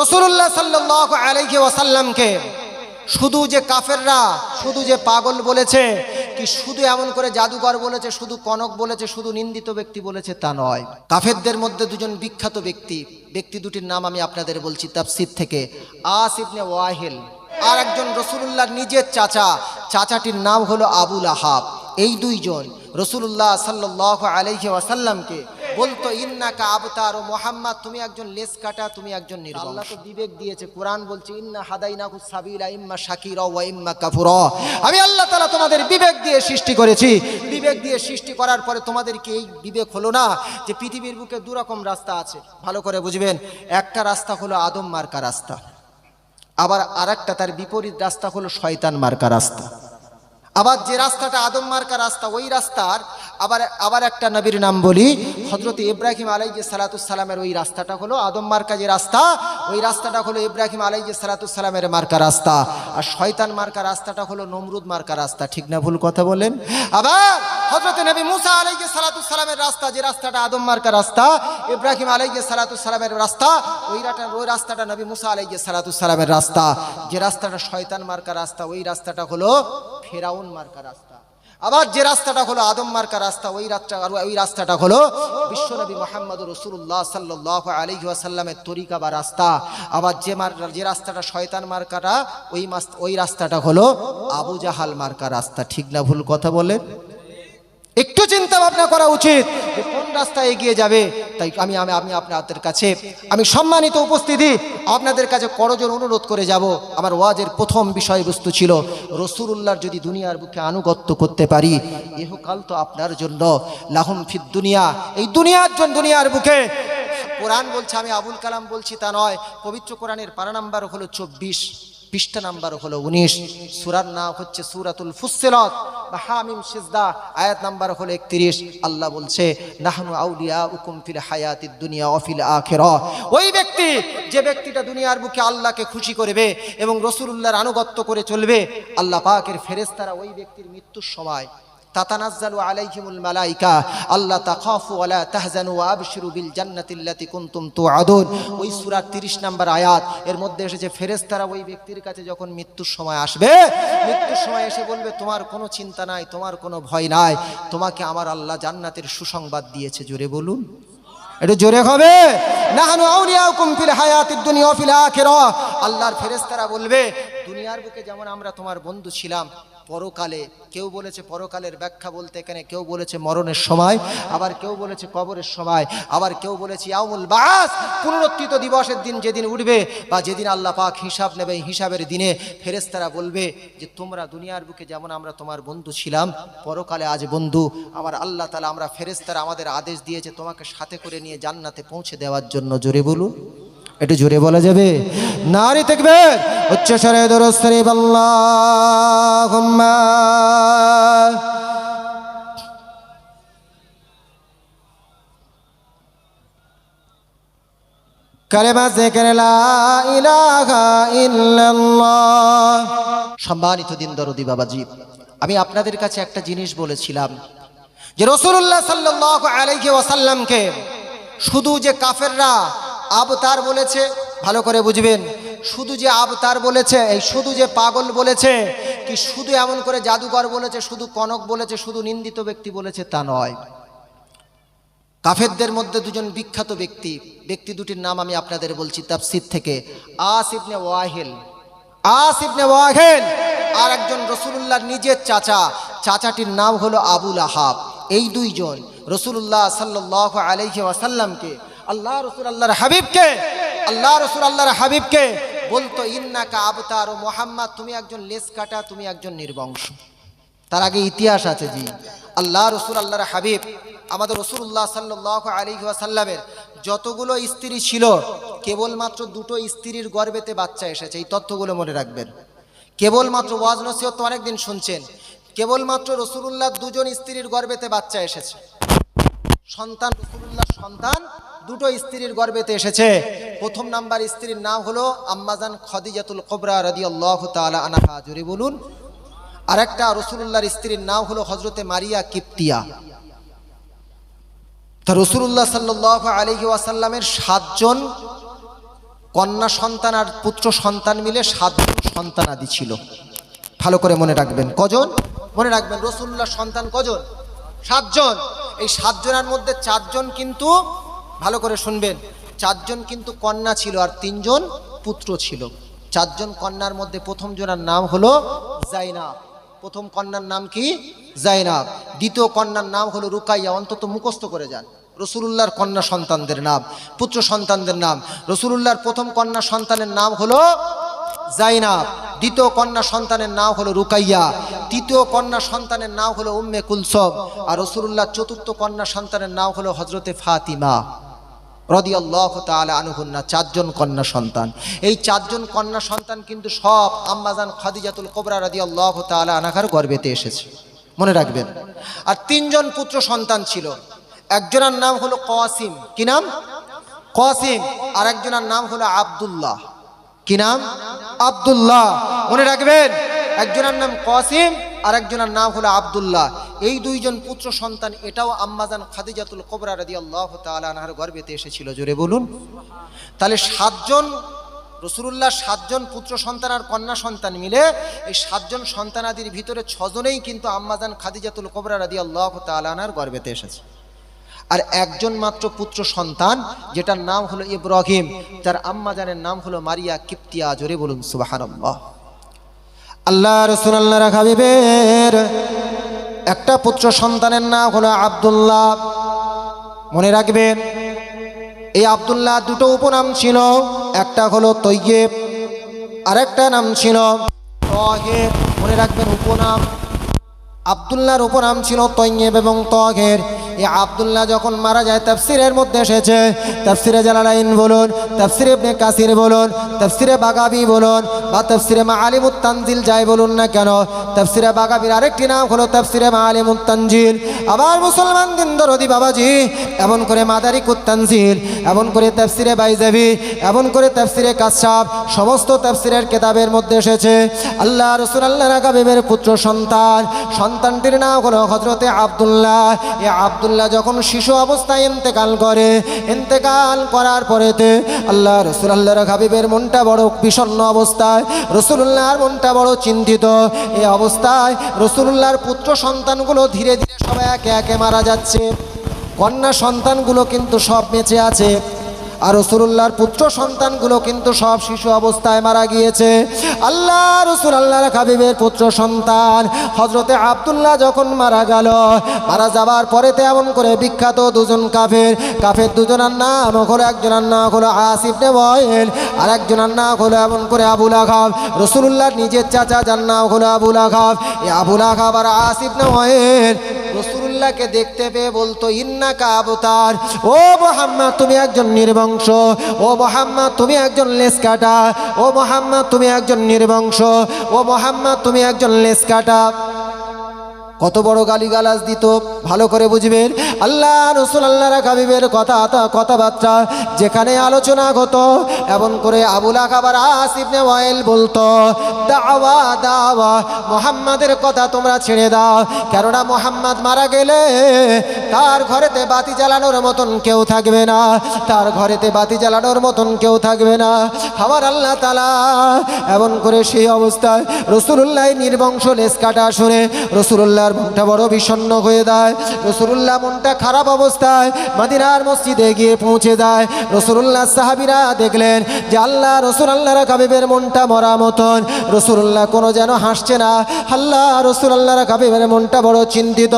রসুল্লাহ সাল্লাহ আলাইহি ওয়াসাল্লামকে শুধু যে কাফেররা, শুধু যে পাগল বলেছে, কি শুধু এমন করে জাদুকর বলেছে, শুধু কনক বলেছে, শুধু নিন্দিত ব্যক্তি বলেছে তা নয়। কাফেরদের মধ্যে দুজন বিখ্যাত ব্যক্তি ব্যক্তি দুটির নাম আমি আপনাদের বলছি তাফসির থেকে, আস ইবনে ওয়াহিল। আর একজন রসুলুল্লাহ নিজের চাচা, চাচাটির নাম হলো আবুল আহাব। এই দুইজন রসুল্লাহ সাল্লাহ আলাইহি ওয়াসাল্লামকে বলতো ইন্নাকা আবতার ও মোহাম্মদ তুমি একজন লেস কাটা তুমি একজন নির্বংশ। আল্লাহ তো বিবেক দিয়েছে কোরআন বলছে ইন্না হাদাইনাকু সাবিলা ইম্মা শাকিরা ওয়া ইম্মা কাফুরা। আমি আল্লাহ তাআলা তোমাদের বিবেক দিয়ে সৃষ্টি করেছি। বিবেক দিয়ে সৃষ্টি করার পরে তোমাদের কি এই বিবেক হলো না যে পৃথিবীর বুকে দু রকম রাস্তা আছে? ভালো করে বুঝবেন একটা রাস্তা হলো আদম মার্কা রাস্তা আবার আরেকটা তার বিপরীত রাস্তা হলো শয়তান মার্কা রাস্তা। আবার যে রাস্তাটা আদম মার্কা রাস্তা ওই রাস্তার আবার আবার একটা নবীর নাম বলি হজরত ইব্রাহিম আলাই যে সালাতুসালামের ওই রাস্তাটা হলো আদম মার্কা যে রাস্তা, ওই রাস্তাটা হলো ইব্রাহিম আলাই যে সালাতুসালামের মার্কা রাস্তা। আর শয়তান মার্কা রাস্তাটা হলো নমরুদ মার্কা রাস্তা, ঠিক না ভুল কথা বলেন আবার হজরত নবী মুসা আলাই যে সালাতুসালামের রাস্তা, যে রাস্তাটা আদম মার্কা রাস্তা, ইব্রাহিম আলাই যে সালাতুসালামের রাস্তা, ওই ওই রাস্তাটা নবী মুসা আলাই যে সালাতুসালামের রাস্তা। যে রাস্তাটা শয়তান মার্কা রাস্তা, ওই রাস্তাটা হলো ফেরাউন মার্কা রাস্তা। আবার যে রাস্তাটা হলো আদম মার্কা রাস্তা, ওই রাস্তা ওই রাস্তাটা হলো বিশ্বনবী মোহাম্মদ রসুল্লাহ সাল্লাহ আলী আসাল্লামের তরিকা বা রাস্তা। আবার যে মার, যে রাস্তাটা শয়তান মার্কাটা, ওই ওই রাস্তাটা হলো আবু জাহাল মার্কা রাস্তা। ঠিক না ভুল কথা বলে একটু চিন্তা ভাবনা করা উচিত কোন রাস্তায় এগিয়ে যাবে। তাই আমি আমি আমি আপনাদের কাছে, আমি সম্মানিত উপস্থিতি, আপনাদের কাছে করজন অনুরোধ করে যাব। আমার ওয়াজের প্রথম বিষয়বস্তু ছিল রসুরুল্লাহর যদি দুনিয়ার বুকে আনুগত্য করতে পারি ইহকাল তো আপনার জন্য, লাহুম ফিদ দুনিয়া। এই দুনিয়ার জন্য দুনিয়ার বুকে, কোরআন বলছে, আমি আবুল কালাম বলছি তা নয়, পবিত্র কোরআনের পারা নাম্বার হলো চব্বিশ। পৃষ্ঠা নাম্বার হলো উনিশ, সুরার নাম হচ্ছে সুরাতুল ফুসেলত বা হামিম সিজদা, আয়াত নাম্বার হলো একত্রিশ। আল্লাহ বলছে, নাহনু আউলিয়া উকুম ফিল হায়াতি দুনিয়া অফিল আখের ওই ব্যক্তি, যে ব্যক্তিটা দুনিয়ার বুকে আল্লাহকে খুশি করবে এবং রসুল্লাহর আনুগত্য করে চলবে, আল্লাহ পাকের ফেরেস্তারা ওই ব্যক্তির মৃত্যুর সময় তাতানাজ্জালু আলাইহিমুল মালাইকা আল্লাহ তাখাফু ওয়ালা তাহজানু ওয়া আবশিরু বিল জান্নাতিল্লাতি কুনতুম তুআদুন। ওই সূরার 30 নম্বর আয়াত, এর মধ্যে এসেছে, ফেরেশতারা ওই ব্যক্তির কাছে যখন মৃত্যুর সময় আসবে, মৃত্যুর সময় এসে বলবে, তোমার কোনো চিন্তা নাই, তোমার কোনো ভয় নাই, তোমাকে আমার আল্লাহ জান্নাতের সুসংবাদ দিয়েছে। জোরে বলুন। একটু জোরে হবে। নাহানু আউলিয়াউকুম ফিল হায়াতিদ দুনিয়া ফিল আখিরাহ। আল্লাহর ফেরেশতারা বলবে দুনিয়ার বুকে যেমন আমরা তোমার বন্ধু ছিলাম, পরকালে কেউ বলেছে পরকালের ব্যাখ্যা বলতে এখানে কেউ বলেছে মরণের সময়, আবার কেউ বলেছে কবরের সময়, আবার কেউ বলেছে ইয়ামুল বাস পুনরুত্থিত দিবসের দিন যেদিন উঠবে বা যেদিন আল্লাহ পাক হিসাব নেবে হিসাবের দিনে ফেরেস্তারা বলবে যে তোমরা দুনিয়ার বুকে যেমন আমরা তোমার বন্ধু ছিলাম, পরকালে আজ বন্ধু আমার আল্লাহ তালা আমরা ফেরেস্তারা আমাদের আদেশ দিয়েছে তোমাকে সাথে করে নিয়ে জান্নাতে পৌঁছে দেওয়ার জন্য। জোরে বলুন। একটু জোরে বলা যাবে? নারী দেখবে উচ্চ স্বরে দরস্তরে আল্লাহুম্মা কালেমা জিকির, লা ইলাহা সম্মানিত দিন দরদি বাবাজি, আমি আপনাদের কাছে একটা জিনিস বলেছিলাম যে রসুল্লাহ সাল্লাহ আলাইহি ওয়াসাল্লামকে শুধু যে কাফেররা আবতার বলেছে, ভালো করে বুঝবেন, শুধু যে আবতার বলেছে, এই শুধু যে পাগল বলেছে, কি শুধু এমন করে জাদুকর বলেছে, শুধু কনক বলেছে, শুধু নিন্দিত ব্যক্তি বলেছে, তা নয়। কাফেরদের মধ্যে দুজন বিখ্যাত ব্যক্তি ব্যক্তি দুটির নাম আমি আপনাদের বলছি তাফসির থেকে, আস ইবনে ওয়াহেল। আস ইবনে ওয়াহেল আর একজন রসুলুল্লাহর নিজের চাচা, চাচাটির নাম হলো আবুল আহাব। এই দুইজন রসুলুল্লাহ সাল্লাহ আলাইহি ওয়াসাল্লামকে আল্লাহ রসুল আল্লাহর হাবিবকে, আল্লাহ রসুল আল্লাহর হাবিবকে বলতো, ইন্নাকা আবতার ও মোহাম্মদ, তুমি একজন লেস কাটা, তুমি একজন নির্বংশ। তার আগে ইতিহাস আছে জি। আল্লাহ রসুল আল্লাহর হাবিব, আমাদের রসুল্লাহ সাল্লাহ আলী সাল্লামের যতগুলো স্ত্রী ছিল, কেবলমাত্র দুটো স্ত্রীর গর্বেতে বাচ্চা এসেছে, এই তথ্যগুলো মনে রাখবেন। কেবলমাত্র ওয়াজ নসিহত তো অনেকদিন শুনছেন, কেবলমাত্র রসুল্লাহ দুজন স্ত্রীর গর্বেতে বাচ্চা এসেছে। সন্তান রসুল্লাহ সন্তান দুটো স্ত্রীর গর্বেতে এসেছে। প্রথম নাম্বার স্ত্রীর নাম হলো আম্মাজান খদিজাতুল কবরা রাদি আল্লাহ তালা আনাহা। জোরে বলুন। আরেকটা রসুল্লাহর স্ত্রীর নাম হলো হজরতে মারিয়া কিপ্তিয়া। তা রসুল্লাহ সাল্লাহ আলহি ওয়াসাল্লামের সাতজন কন্যা সন্তান আর পুত্র সন্তান মিলে সাতজন সন্তানাদি ছিল। ভালো করে মনে রাখবেন। কজন? মনে রাখবেন রসুল্লাহ সন্তান কজন? সাতজন। এই সাতজনের মধ্যে চারজন কিন্তু ভালো করে শুনবেন। চারজন কিন্তু কন্যা ছিল আর তিনজন পুত্র ছিল। চারজন কন্যার মধ্যে প্রথম জনের নাম হলো জাইনাব। প্রথম কন্যার নাম কি? জাইনাব। দ্বিতীয় কন্যার নাম হলো রুকাইয়া, অন্তত মুখস্থ করে যান। রসুলুল্লাহর কন্যা সন্তানদের নাম, পুত্র সন্তানদের নাম। রসুলুল্লাহর প্রথম কন্যা সন্তানের নাম হলো জাইনাব। দ্বিতীয় কন্যা সন্তানের নাম হলো রুকাইয়া। তৃতীয় কন্যা সন্তানের নাম হলো উম্মে কুলসব আর রসুলুল্লাহ চতুর্থ কন্যা সন্তানের নাম হলো হজরতে ফাতিমা। রদিয়াল্লাহ তালা আনুহুন্না চারজন কন্যা সন্তান। এই চারজন কন্যা সন্তান কিন্তু সব আম্মাজান খাদিজাতুল কোবরা রদিয়াল্লাহ তালা আনাঘার গর্বেতে এসেছে। মনে রাখবেন। আর তিনজন পুত্র সন্তান ছিল। একজনের নাম হলো কসিম কি নাম? কসিম আর একজনের নাম হলো আব্দুল্লাহ। কি নাম? আব্দুল্লাহ। মনে রাখবেন, একজনের নাম কসিম আর একজনের নাম হলো আব্দুল্লাহ। এই দুইজন পুত্র সন্তান, এটাও আম্মাজান খাদিজাতুল কোবরা রাদি আল্লাহ তালাহার গর্বেতে এসেছিল। জোরে বলুন। তাহলে সাতজন রসুল্লাহ সাতজন পুত্র সন্তান আর কন্যা সন্তান মিলে এই সাতজন সন্তানাদির ভিতরে ছজনেই কিন্তু আম্মাজান খাদিজাতুল কোবরা রাদি আল্লাহ তালাহার গর্বেতে এসেছে। আর একজন মাত্র পুত্র সন্তান, যেটার নাম হলো ইব্রাহিম, তার আম্মাজানের নাম হলো মারিয়া কিপ্তিয়া। জোরে বলুন সুবাহান্লাহ আল্লাহ রসুল আল্লাহ হাবিবের একটা পুত্র সন্তানের নাম হলো আবদুল্লাহ। মনে রাখবেন, এই আবদুল্লাহ দুটো উপনাম ছিল, একটা হলো তৈয়েব, আরেকটা নাম ছিল মনে রাখবেন উপনাম আবদুল্লাহর উপনাম ছিল তৈয়েব এবং তহের এই আবদুল্লাহ যখন মারা যায়, তাফসিরের মধ্যে এসেছে। তাফসিরে জালালাইন বলুন, তাফসিরে ইবনে কাসির বলুন, তাফসিরে বাগাবি বলুন, বা তাফসিরে মা আলিমুত তানজিল যাই বলুন না কেন, তাফসিরে বাগাবির আরেকটি নাম হলো তাফসিরে মা আলিমুত তানজিল আবার মুসলমান দিন দরদি বাবাজি, এমন করে মাদারিকুত তানজিল এমন করে তাফসিরে বাইজাবি, এমন করে তাফসিরে কাসাব সমস্ত তাফসিরের কেতাবের মধ্যে এসেছে। আল্লাহ রসুল আল্লাহ রাকাবিবের পুত্র সন্তান সন্তানটির নাম হলো হজরতে আবদুল্লাহ। এ আবদুল্লাহ যখন শিশু অবস্থায় ইন্তেকাল করে, ইন্তেকাল করার পরেতে আল্লাহ রসুল আল্লাহ হাবিবের মনটা বড় বিষণ্ণ অবস্থায় রসুল্লাহর মনটা বড় চিন্তিত। এ অবস্থায় রসুল্লাহর পুত্র সন্তানগুলো ধীরে ধীরে সবাই একে একে মারা যাচ্ছে। কন্যা সন্তানগুলো কিন্তু সব বেঁচে আছে। আর রসুল্লাহর পুত্র সন্তানগুলো কিন্তু সব শিশু অবস্থায় মারা গিয়েছে। আল্লাহ রসুল আল্লাহর হাবিবের পুত্র সন্তান হজরতে আবদুল্লাহ যখন মারা গেল, মারা যাবার পরেতে এমন করে বিখ্যাত দুজন কাফের কাফের দুজনের নাম হলো, একজনের নাম হলো আসিফ নে বয়েল আর একজনের নাম হলো এমন করে আবুল আখাব রসুল্লাহর নিজের চাচা, যার নাম হলো আবুল আখাব এই আবুল আখাব আর আসিফ নে বয়েল রসুল্লাহকে দেখতে পেয়ে বলতো, ইন্না কাবতার ও মোহাম্মদ, তুমি একজন নির্বংশ। ও মোহাম্মদ, তুমি একজন লেস কাটা। ও মোহাম্মদ, তুমি একজন নির্বংশ। ও মোহাম্মা তুমি একজন লেস কাটা। কত বড় গালিগালাজ দিত, ভালো করে বুঝবেন। আল্লাহ রসুল আল্লাহ কাবিবের কথা কথাবার্তা যেখানে আলোচনা হতো, এমন করে আবুল আকাবার আসিবনে ওয়াইল বলতো, দাওয়া দাওয়া, মোহাম্মদের কথা তোমরা ছেড়ে দাও। কেননা মোহাম্মদ মারা গেলে তার ঘরেতে বাতি জ্বালানোর মতন কেউ থাকবে না। তার ঘরেতে বাতি জ্বালানোর মতন কেউ থাকবে না। আমার আল্লাহ তালা এমন করে সেই অবস্থায় রসুল্লাহ নির্বংশ লেস কাটা শুনে রসুল্লাহর মনটা বড় বিষণ্ণ হয়ে যায়। রসুল্লাহ মনটা খারাপ অবস্থায় মাদিনার মসজিদে গিয়ে পৌঁছে যায়। রসুল্লাহ সাহাবিরা দেখলেন যে আল্লাহ, রসুল আল্লাহর কাবিবের মনটা মরা মতন। রসুল্লাহ কোনো যেন হাসছে না। আল্লাহ, রসুল আল্লাহর কাবিবের মনটা বড় চিন্তিত।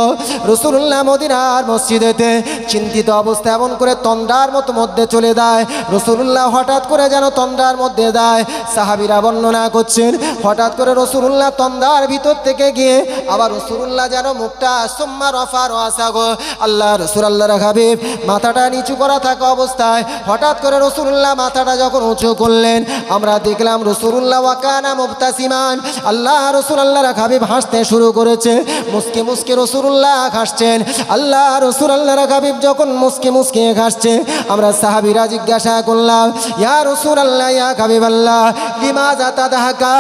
রসুল্লাহ মদিনার মসজিদেতে চিন্তিত অবস্থা এমন করে তন্দ্রার মতো মধ্যে চলে যায়। রসুল্লাহ হঠাৎ করে যেন তন্দ্রার মধ্যে দেয় সাহাবিরা বর্ণনা করছেন, হঠাৎ করে রসুল্লাহ তন্দ্রার ভিতর থেকে গিয়ে আবার রসুল্লাহ যেন মুখটা সোম্মা রফা রসাগো আল্লাহ রসুল আল্লাহ হাবিব, মাথাটা নিচু করা থাকা অবস্থায়। হঠাৎ করে রসুল্লাহ মাথাটা যখন উঁচু করলেন, আমরা দেখলাম রসুল্লাহ ওয়াকানা মুক্তাসিমান আল্লাহ রসুল আল্লাহ হাবিব হাসতে শুরু করেছে। মুসকে মুসকে রসুল্লাহ হাসছেন। আল্লাহ রসুল আল্লাহ হাবিব যখন মুসকে মুসকে হাসছে, আমরা সাহাবিরা জিজ্ঞাসা করলাম, ইয়া রসুল আল্লাহ, ইয়া হাবিব আল্লাহ লিমা জাতা দাহাকা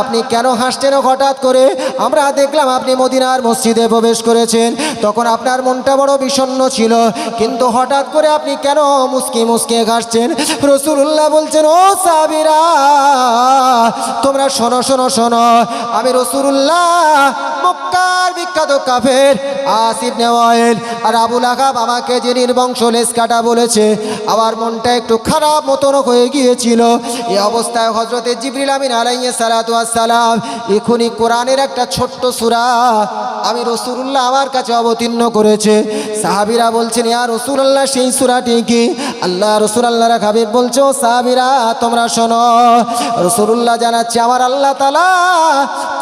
আপনি কেন হাসছেন হঠাৎ করে? আমরা দেখলাম আপনি মদিনার মসজিদে প্রবেশ করেছেন, তখন আপনার মনটা বড় বিষণ্ণ ছিল। কিন্তু হঠাৎ করে আপনি কেন মুসকি মুসকে ঘাসছেন রসুল্লাহ বলছেন, ও সাবিরা, তোমরা শোনো শোনো শোনো। আমি রসুল্লাহ মক্কার বিখ্যাত কাফের আসিফ নেওয়াইল আর আবুল আকাব আমাকে যে নির্বংশ লেস কাটা বলেছে, আমার মনটা একটু খারাপ মতন হয়ে গিয়েছিল। এই অবস্থায় হজরতে জিবরিল আমিন আলাইয়ে সালাতু সালাম এখনই কোরআনের একটা ছোট্ট সূরা আমি রসুল্লাহ আমার কাছে অবতীর্ণ করেছে। সাহাবিরা বলছেন, ইয়া রসুল্লাহ সেই সূরাটি কি? আল্লাহ রসুল্লাহ হাবিব বলছো সাহাবিরা, তোমরা শোনো রসুল্লাহ জানাচ্ছে, আমার আল্লাহ তালা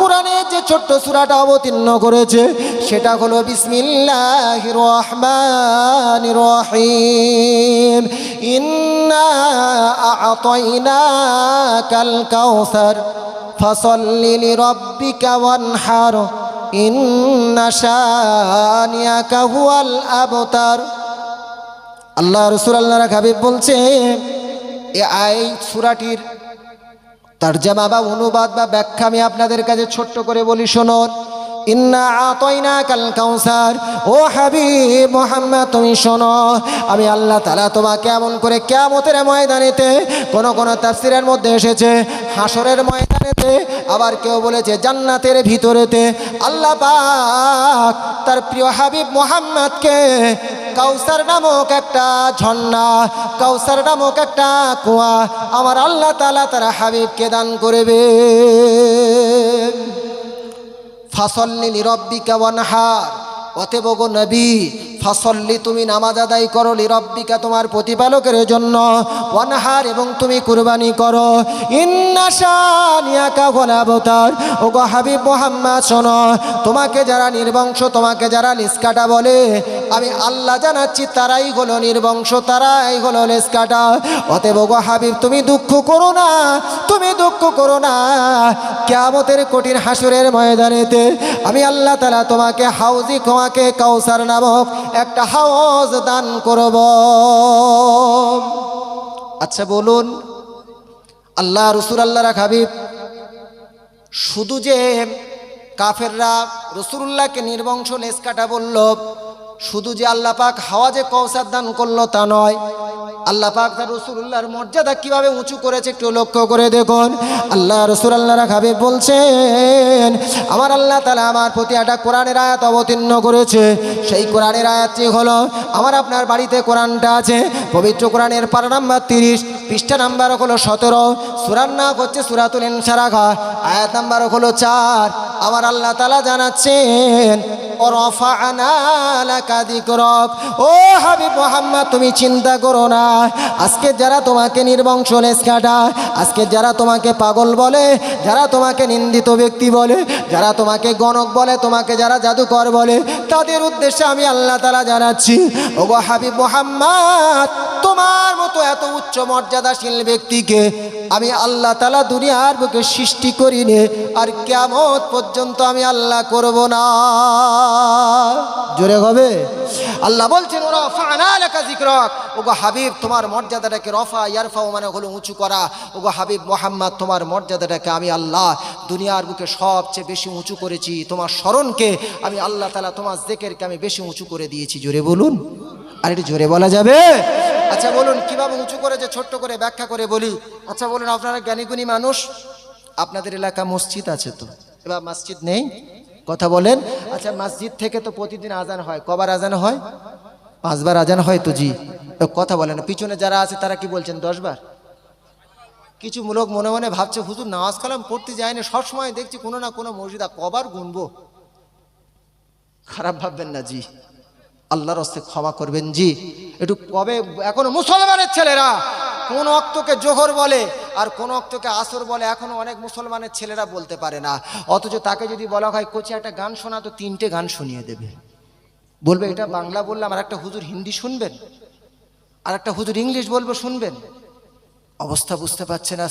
কোরআনের যে ছোট্ট সূরাটা অবতীর্ণ করেছে, সেটা হলো বিসমিল্লাহ রহমান রহিম। ইন্না আতইনা কাল কাউসার ফসল্লি লিরব্বিকা ওয়ানহার। আবতার। আল্লাহ রসুল আল্লাহ হাবিব বলছে, এ আই সুরাটির তার জামা বা অনুবাদ বা ব্যাখ্যা আমি আপনাদের কাছে ছোট্ট করে বলি, শুনুন। ইন্না আতয়না কাল কাউসার। ও হাবিব মোহাম্মদ, তুমি শোনো, আমি আল্লাহ তালা তোমাকে এমন করে কেমতের ময়দানেতে কোন কোন তাফসিরের মধ্যে এসেছে হাসরের ময়দানেতে, আবার কেউ বলেছে জান্নাতের ভিতরেতে। আল্লাহ পাক তার প্রিয় হাবিব মোহাম্মদকে কাউসার নামক একটা ঝর্ণা, কাউসার নামক একটা কুয়া আমার আল্লাহ তালা তারা হাবিবকে দান করবে ফাসল্লি নিরব্বিকা ওয়ানহার অতএব গো নবী, ফাসল্লি তুমি নামাজ আদায় করো লিরব্বিকা তোমার প্রতিপালকের জন্য অনহার এবং তুমি কুরবানি করো। ইন্নাশানিয়াকা ও গো হাবিব মোহাম্মদ, শোনো, তোমাকে যারা নির্বংশ, তোমাকে যারা লিসকাটা বলে, আমি আল্লাহ জানাচ্ছি তারাই হলো নির্বংশ, তারাই হলো লিসকাটা অতএব গো হাবিব, তুমি দুঃখ করো না, তুমি দুঃখ করো না। কেয়ামতের কঠিন হাসুরের ময়দানেতে আমি আল্লাহ তালা তোমাকে হাউজি তোমাকে কাউসার নামক একটা হাউস দান করব। আচ্ছা বলুন, আল্লাহ রসুল আল্লাহ হাবিব শুধু যে কাফেররা রসুল্লাহকে নির্বংশ লেস কাটা বলল শুধু যে আল্লাহ পাক হাওয়া যে কৌসার দান করল তা নয়, আল্লাহ পাক তার রসুল্লাহর মর্যাদা কীভাবে উঁচু করেছে একটু লক্ষ্য করে দেখুন। আল্লাহ রসুল আল্লাহ খাবে বলছেন, আমার আল্লাহ তালা আমার প্রতি একটা কোরআনের আয়াত অবতীর্ণ করেছে। সেই কোরআনের আয়াতটি হলো, আমার আপনার বাড়িতে কোরআনটা আছে, পবিত্র কোরআনের পারা নাম্বার তিরিশ, পৃষ্ঠা নাম্বার হলো সতেরো, সুরার নাম হচ্ছে সুরাতুল ইনসারাঘা আয়াত নাম্বার হলো চার। আমার আল্লাহ তালা জানাচ্ছেন ও হাবিব মোহাম্মদ, তুমি চিন্তা করো না। আজকে যারা তোমাকে নির্বংশ কাটা আজকে যারা তোমাকে পাগল বলে, যারা তোমাকে নিন্দিত ব্যক্তি বলে, যারা তোমাকে গণক বলে, তোমাকে যারা জাদুকর বলে, তাদের উদ্দেশ্যে আমি আল্লাহ তালা জানাচ্ছি ও হাবি মোহাম্মদ তোমার মতো এত উচ্চ মর্যাদাশীল ব্যক্তিকে আমি আল্লাহ তালা দুনিয়ার বুকে সৃষ্টি করিনি, আর কেমন পর্যন্ত আমি আল্লাহ করব না। জোরে হবে? আল্লাহ বলছেন ওরা ফানা লেখা জিক্রক ওগো হাবিব, তোমার মর্যাদাটাকে রফা ইয়ারফাও মানে হলো উঁচু করা। ওগো হাবিব মোহাম্মদ, তোমার মর্যাদাটাকে আমি আল্লাহ দুনিয়ার বুকে সবচেয়ে বেশি উঁচু করেছি। তোমার স্মরণকে আমি আল্লাহ তালা তোমার জেকেরকে আমি বেশি উঁচু করে দিয়েছি। জোরে বলুন। আর একটু জোরে বলা যাবে? আচ্ছা বলুন, কীভাবে উঁচু করে যে ছোট্ট করে ব্যাখ্যা করে বলি? আচ্ছা বলুন, আপনারা জ্ঞানীগুণী মানুষ? আপনাদের এলাকা মসজিদ আছে তো? এবার মসজিদ নেই? কথা বলেন। আচ্ছা মসজিদ থেকে তো প্রতিদিন আজান হয়। কবার আজান হয়? পাঁচবার আজান হয় তো জি। কথা বলেন, পিছনে যারা আছে, তারা কি বলছেন দশবার? কিছু লোক মনে মনে ভাবছে, হুজুর, নামাজ কালাম পড়তে যায় না সবসময় দেখছি কোনো না কোনো মসজিদা কবার গুনবো। খারাপ ভাববেন না জি। আল্লাহর হস্তে ক্ষমা করবেন, জি। একটু কবে, এখনও মুসলমানের ছেলেরা, কোন অক্তকে জোহর বলে আর কোন অক্তকে আসর বলে, এখনও অনেক মুসলমানের ছেলেরা বলতে পারে না। অথচ তাকে যদি বলা হয়, কোচে, একটা গান শোনা তো, তিনটে গান শুনিয়ে দেবে। বলবে, এটা বাংলা বললাম আর একটা হুজুর হিন্দি শুনবেন, আর একটা হুজুর ইংলিশ বলব, শুনবেন। অবস্থা বুঝতে পারছে না।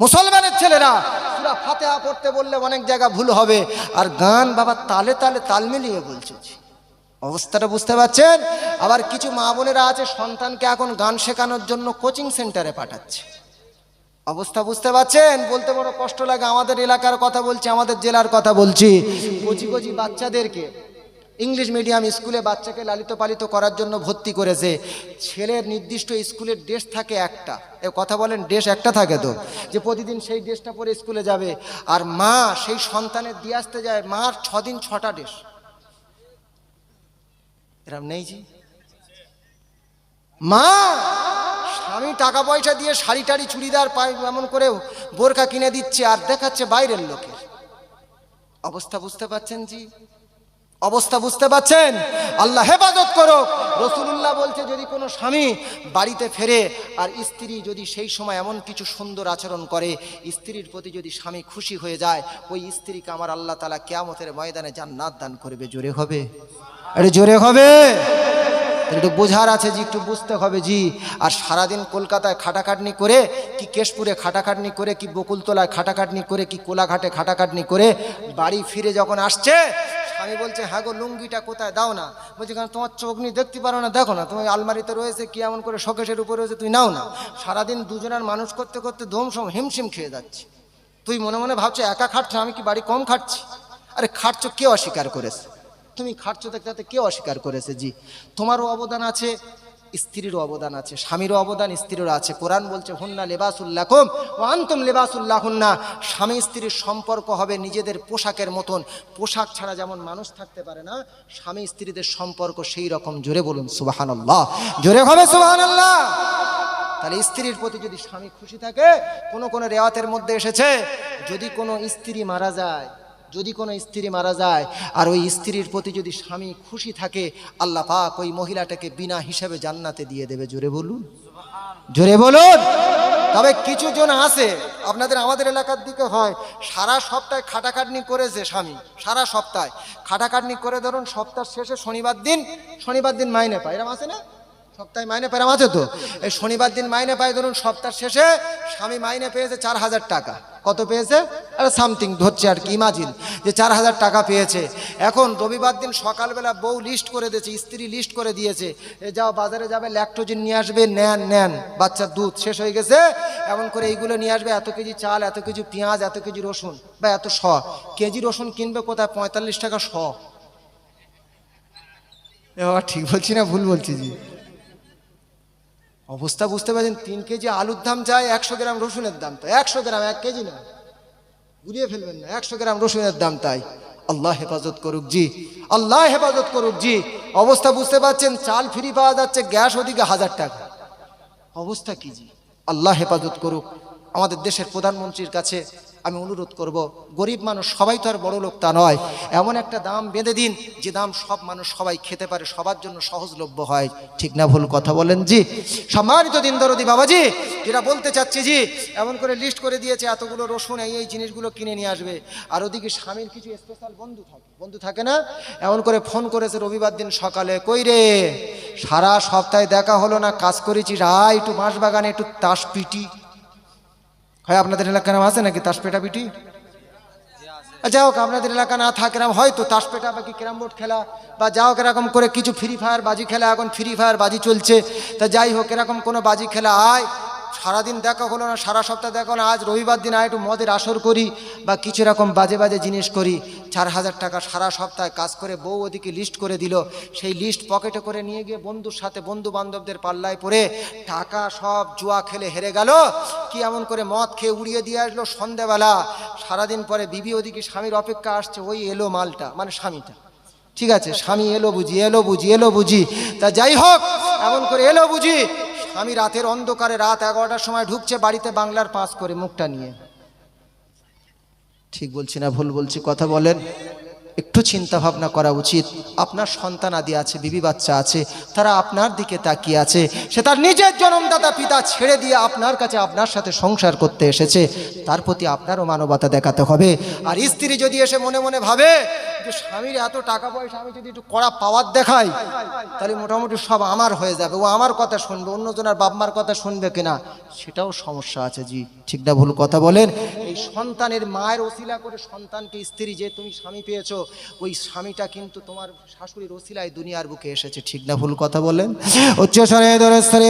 মুসলমানের ছেলেরা পুরা ফাতেহা পড়তে বললে অনেক জায়গা ভুল হবে, আর গান বাবা তালে তালে তাল মিলিয়ে বলছে। অবস্থাটা বুঝতে পারছেন? আবার কিছু মা বোনেরা আছে, সন্তানকে এখন গান শেখানোর জন্য কোচিং সেন্টারে পাঠাচ্ছে। অবস্থা বুঝতে পারছেন? বলতে বড় কষ্ট লাগে, আমাদের এলাকার কথা বলছি, আমাদের জেলার কথা বলছি। কচি কচি বাচ্চাদেরকে ইংলিশ মিডিয়াম স্কুলে বাচ্চাকে লালিত পালিত করার জন্য ভর্তি করেছে। ছেলের নির্দিষ্ট স্কুলের ড্রেস থাকে একটা। এ কথা বলেন, ড্রেস একটা থাকে তো? যে প্রতিদিন সেই ড্রেসটা পরে স্কুলে যাবে। আর মা সেই সন্তানের দিয়ে আসতে যায়, মার ছদিন ছটা ড্রেস। এরম নেই জি মা, স্বামী টাকা পয়সা দিয়ে শাড়ি টাড়ি চুড়িদার পায়, এমন করে বোরখা কিনে দিচ্ছে আর দেখাচ্ছে বাইরের লোকের। অবস্থা বুঝতে পাচ্ছেন জি? অবস্থা বুঝতে পাচ্ছেন আল্লাহ হেফাজত করো রসুল্লাহ বলছে, যদি কোনো স্বামী বাড়িতে ফেরে আর স্ত্রী যদি সেই সময় এমন কিছু সুন্দর আচরণ করে, স্ত্রীর প্রতি যদি স্বামী খুশি হয়ে যায়, ওই স্ত্রীকে আমার আল্লাহ তালা কেয়ামতের ময়দানে জান্নাত দান করবে, জোরে হবে। আরে জোরে হবে? একটু বোঝার আছে জি, একটু বুঝতে হবে জি। আর সারাদিন কলকাতায় খাটাখাটনি করে, কি কেশপুরে খাটাখাটনি করে, কি বকুলতলায় খাটাখাটনি করে, কি কোলাঘাটে খাটাখাটনি করে, বাড়ি ফিরে যখন আসছে, স্বামী বলছে হ্যাঁ গো, লুঙ্গিটা কোথায়? দাও না। বলছি কারণ তোমার চোখ নিয়ে দেখতে পারো না? দেখো না তুমি আলমারিতে রয়েছে কি এমন করে শোকেশের উপরে রয়েছে তুই নাও না। সারাদিন দুজনের মানুষ করতে করতে ধুমসম হিমশিম খেয়ে যাচ্ছে। তুই মনে মনে ভাবছ, একা খাটছো, আমি কি বাড়ি কম খাটছি? আরে, খাটছো, কে অস্বীকার করেছে? তুমি খাটছো দেখতে তাতে কে অস্বীকার করেছে? জি, তোমারও অবদান আছে, স্ত্রীরও অবদান আছে, স্বামীরও অবদান, স্ত্রীরও আছে। কোরআন বলছে, হুন্না লেবাসুল্লাহম ও আন্তম লেবাসুল্লাহ হুন্না স্বামী স্ত্রীর সম্পর্ক হবে নিজেদের পোশাকের মতন। পোশাক ছাড়া যেমন মানুষ থাকতে পারে না, স্বামী স্ত্রীদের সম্পর্ক সেই রকম। জোরে বলুন সুবাহান আল্লাহ জোরে হবে সুবাহান আল্লাহ তাহলে স্ত্রীর প্রতি যদি স্বামী খুশি থাকে, কোনো কোনো রেওয়াতের মধ্যে এসেছে, যদি কোনো স্ত্রী মারা যায় যদি কোনো স্ত্রী মারা যায় আর ওই স্ত্রীর প্রতি যদি স্বামী খুশি থাকে, আল্লাহ পাক ওই মহিলাটাকে বিনা হিসাবে জান্নাতে দিয়ে দেবে। জোরে বলুন। জোরে বলুন। তবে কিছু জন আছে, আপনাদের আমাদের এলাকার দিকে হয়, সারা সপ্তাহে খাটাখাটনি করেছে স্বামী, সারা সপ্তাহে। খাটাখাটনি করে ধরুন সপ্তাহ শেষে শনিবার দিন শনিবার দিন মাইনে পায়, এরকম আছে না? সপ্তাহে মাইনে পেরাম আছে তো? এই শনিবার দিন মাইনে পায়, ধরুন সপ্তাহ শেষে স্বামী মাইনে পেয়েছে চার হাজার টাকা। কত পেয়েছে? আরে সামথিং, ধরছে আর কি, ইমাজিন যে চার হাজার টাকা পেয়েছে। এখন রবিবার দিন সকালবেলা বউ লিস্ট করে দিয়েছে, স্ত্রী লিস্ট করে দিয়েছে। যাও, বাজারে যাবে, ল্যাকটোজিন নিয়ে আসবে, নেন নেন, বাচ্চার দুধ শেষ হয়ে গেছে। এমন করে এইগুলো নিয়ে আসবে, এত কেজি চাল, এত কেজি পেঁয়াজ, এত কেজি রসুন, বা এত শ। কেজি রসুন কিনবে কোথায়? পঁয়তাল্লিশ টাকা শ। ঠিক বলছি না, ভুল বলছি জি। অবস্থা বুঝতে পারছেন? তিন কেজি আলুর দাম যায় একশো গ্রাম রসুনের দাম তাই। একশো গ্রাম, এক কেজি না। গুলিয়ে ফেলবেন না, একশো গ্রাম রসুনের দাম তাই। আল্লাহ হেফাজত করুক জি। আল্লাহ হেফাজত করুক জি। অবস্থা বুঝতে পারছেন? চাল ফ্রি পাওয়া যাচ্ছে, গ্যাস ওদিকে হাজার টাকা। অবস্থা কি জি? আল্লাহ হেফাজত করুক। আমাদের দেশের প্রধানমন্ত্রীর কাছে আমি অনুরোধ করব, গরিব মানুষ সবাই তো আর বড় লোক তা নয়। এমন একটা দাম বেঁধে দিন, যে দাম সব মানুষ সবাই খেতে পারে, সবার জন্য সহজলভ্য হয়। ঠিক না ভুল কথা বলেন জি? সম্মানিত দিন দরদি বাবাজি, যেটা বলতে চাচ্ছি জি, এমন করে লিস্ট করে দিয়েছে, এতগুলো রসুন, এই এই জিনিসগুলো কিনে নিয়ে আসবে। আর ওদিকে স্বামীর কিছু স্পেশাল বন্ধু থাকে। বন্ধু থাকে না? এমন করে ফোন করেছে রবিবার দিন সকালে, কই রে? সারা সপ্তাহে দেখা হলো না, কাজ করেছি আয়, একটু বাঁশ বাগানে একটু তাস পিটি। হয় আপনাদের এলাকার নাম আছে নাকি? তাস পেটা পিটি যা হোক, আপনাদের এলাকা না থাকে এরকম হয়তো তাস পেটা বা কি ক্যারাম বোর্ড খেলা বা যা হোক, এরকম করে কিছু ফ্রি ফায়ার বাজি খেলা, এখন ফ্রি ফায়ার বাজি চলছে। তা যাই হোক, এরকম কোনো বাজি খেলা আয়? সারাদিন দেখা হলো না সারা সপ্তাহ দেখা হলো না, আজ রবিবার দিন আয় একটু মদের আসর করি বা কিছু রকম বাজে বাজে জিনিস করি। চার হাজার টাকা সারা সপ্তাহে কাজ করে বউ ওদিকে লিস্ট করে দিল। সেই লিস্ট পকেটে করে নিয়ে গিয়ে বন্ধুর সাথে বন্ধু বান্ধবদের পাল্লায় পড়ে টাকা সব জুয়া খেলে হেরে গেল। কি এমন করে মদ খেয়ে উড়িয়ে দিয়ে আসলো সন্ধেবেলা। সারাদিন পরে বিবি ওদিকে স্বামীর অপেক্ষা আসছে ওই এলো মালটা মানে স্বামীটা। ঠিক আছে স্বামী এলো বুঝি এলো বুঝি এলো বুঝি। তা যাই হোক এমন করে এলো বুঝি স্বামী রাতের অন্ধকারে রাত এগারোটার সময় ঢুকছে বাড়িতে বাংলার পাস করে মুখটা নিয়ে। ঠিক বলছি না, ভুল বলছি, কথা বলেন। একটু চিন্তা ভাবনা করা উচিত। আপনার সন্তান আদি আছে, বিবি বাচ্চা আছে, তারা আপনার দিকে তাকিয়ে আছে। সে তার নিজের জনমদাতা পিতা ছেড়ে দিয়ে আপনার কাছে আপনার সাথে সংসার করতে এসেছে। তার প্রতি আপনারও মানবতা দেখাতে হবে। আর স্ত্রী যদি এসে মনে মনে ভাবে যে স্বামীর এত টাকা পয়সা, আমি যদি একটু কড়া পাওয়ার দেখাই, তাহলে মোটামুটি সব আমার হয়ে যাবে। ও আমার কথা শুনবে, অন্যজনের বাপমার কথা শুনবে কিনা, সেটাও সমস্যা আছে জি। ঠিক না ভুল কথা বলেন? এই সন্তানের মায়ের ওসিলা করে সন্তানকে স্ত্রী, যে তুমি স্বামী পেয়েছ, ওই স্বামীটা কিন্তু তোমার শাশুড়ির ওসিলায় দুনিয়ার বুকে এসেছে। ঠিক না ভুল কথা বলেন? উচ্চ স্বরে ধরে স্বরে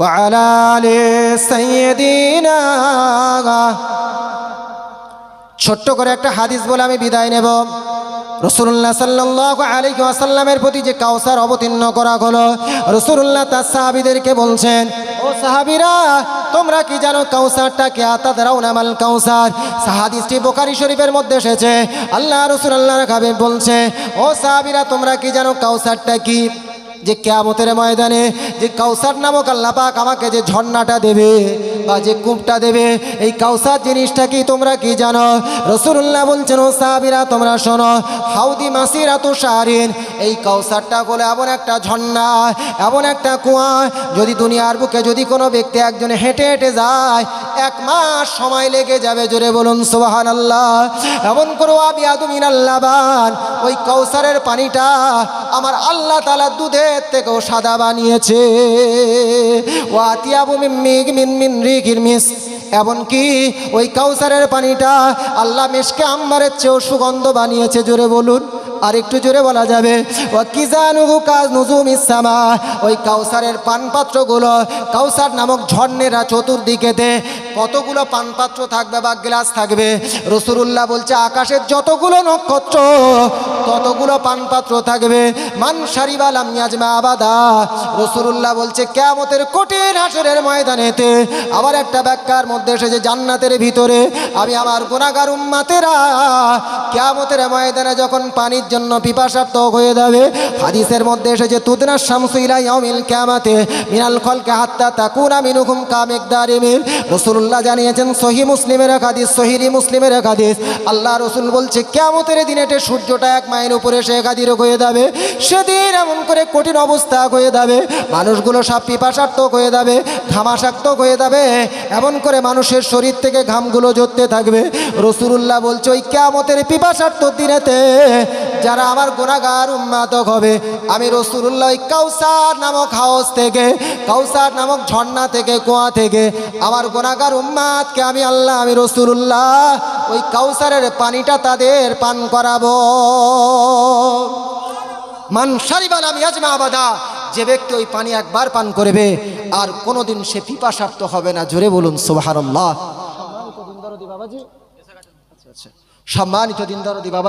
وعلى آل سيدنا ছোট্ট করে একটা হাদিস বলে আমি বিদায় নেব রসুল্লাহ সাল্লাহ আলাইহি ওয়াসাল্লামের প্রতি যে কাউসার অবতীর্ণ করা হলো রসুল্লাহ তার সাহাবিদেরকে বলছেন ও সাহাবিরা তোমরা কি জানো কাউসারটা কে আতাদারাও নামাল কাউসার সাহাদিসটি বোকারি শরীফের মধ্যে এসেছে আল্লাহ রসুল্লাহ খাবে বলছে ও সাহাবিরা তোমরা কি জানো কাউসারটা কি যে কেয়ামতের ময়দানে যে কাউসার নামক আল্লাহ পাক আমাকে যে ঝর্ণাটা দেবে বা যে কূপটা দেবে, এই কাউসার জিনিসটা কি তোমরা কি জানো? রসুল্লাহ বলছেন, ও সাহাবিরা, তোমরা শোনো, হাউদি মাসিরা তো সারিন এই কাউসারটা বলে এমন একটা ঝর্ণা, এমন একটা কুয়া, যদি দুনিয়ার বুকে যদি কোনো ব্যক্তি একজন হেঁটে হেঁটে যায়, এক মাস সময় লেগে যাবে, জোরে বলুন সোহান আল্লাহ এমন করো আবি আদমিন আল্লাহবান ওই কৌসারের পানিটা আমার আল্লাহ তালা থেকেও সাদা বানিয়েছে। ও আতিয়াবু মিন মিন রিকির মিস। এমনকি ওই কাউসারের পানিটা আল্লাহ মেশকে আম্বারের চেয়েও সুগন্ধ বানিয়েছে, জোরে বলুন। আর একটু জোরে বলা যাবে ও কি জানুহু কাজ নুজুম ইসামা ওই কাউসারের পানপাত্রগুলো কাউসার নামক ঝর্ণেরা চতুর্দিকেতে কতগুলো পানপাত্র থাকবে বা গ্লাস থাকবে? রসুল্লাহ বলছে, আকাশের যতগুলো নক্ষত্র, ততগুলো পানপাত্র থাকবে। মান সারিবালাম ইয়াজমা আবাদা। রসুল্লাহ বলছে কেমতের কঠিন হাসরের ময়দানেতে আবার একটা ব্যাখ্যার মধ্যে এসেছে, জান্নাতের ভিতরে। আমি আমার গুণাগার উম্মাতেরা কেমতের ময়দানে যখন পানির জন্য পিপাসার্থ হয়ে যাবে, হাদিসের মধ্যে এসেছে, তুদনা শামসুইলা ইয়াউমিল কিয়ামাতে মিনাল খলকে হাত্তা তাকুনা মিনুকুম কামিকদারি মিল রাসূলুল্লাহ জানিয়েছেন সহি মুসলিমের এক হাদিস মুসলিমের এক হাদিস। আল্লাহ রসুল বলছে কেমতের দিনেটে সূর্যটা এক মাইল উপরে সে একাদির হয়ে যাবে। সেদিন এমন করে কঠিন অবস্থা হয়ে যাবে। মানুষগুলো সব পিপাসার্থক হয়ে যাবে ঘামাসাক্তক হয়ে যাবে। এমন করে মানুষের শরীর থেকে ঘামগুলো জড়তে থাকবে। রসুল্লাহ বলছে, ওই কেমতের পিপাসার্থ দিনেতে যারা আমার গুণাগার উন্মাদক হবে, আমি রসুল্লাহ ওই কাউসার নামক হাউস থেকে, কাউসার নামক ঝর্ণা থেকে, কুয়া থেকে, আমার গুণাগার উম্মাদকে আমি আল্লাহ, আমি রসুল্লাহ ওই কাউসারের পানিটা তাদের পান করাবো। মান সারিবান আমি আজমা আবাদা, যে ব্যক্তি ওই পানি একবার পান করবে, আর কোনোদিন সে পিপাসার্থ হবে না। জোরে বলুন দরদি বাবাজি সম্মানিত দিন দরদি বাবা